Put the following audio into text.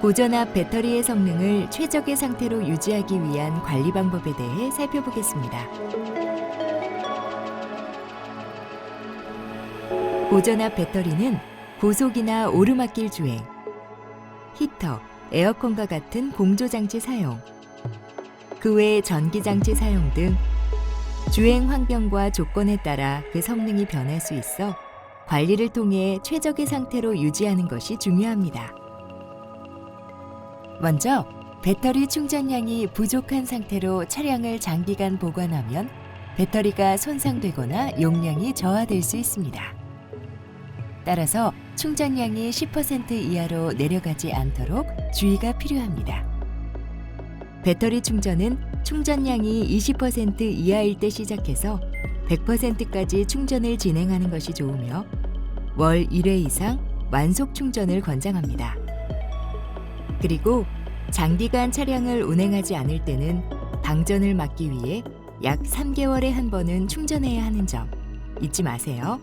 고전압 배터리의 성능을 최적의 상태로 유지하기 위한 관리 방법에 대해 살펴보겠습니다. 고전압 배터리는 고속이나 오르막길 주행, 히터, 에어컨과 같은 공조장치 사용, 그 외 전기장치 사용 등 주행 환경과 조건에 따라 그 성능이 변할 수 있어 관리를 통해 최적의 상태로 유지하는 것이 중요합니다. 먼저 배터리 충전량이 부족한 상태로 차량을 장기간 보관하면 배터리가 손상되거나 용량이 저하될 수 있습니다. 따라서 충전량이 10% 이하로 내려가지 않도록 주의가 필요합니다. 배터리 충전은 충전량이 20% 이하일 때 시작해서 100%까지 충전을 진행하는 것이 좋으며 월 1회 이상 완속 충전을 권장합니다. 그리고 장기간 차량을 운행하지 않을 때는 방전을 막기 위해 약 3개월에 한 번은 충전해야 하는 점 잊지 마세요.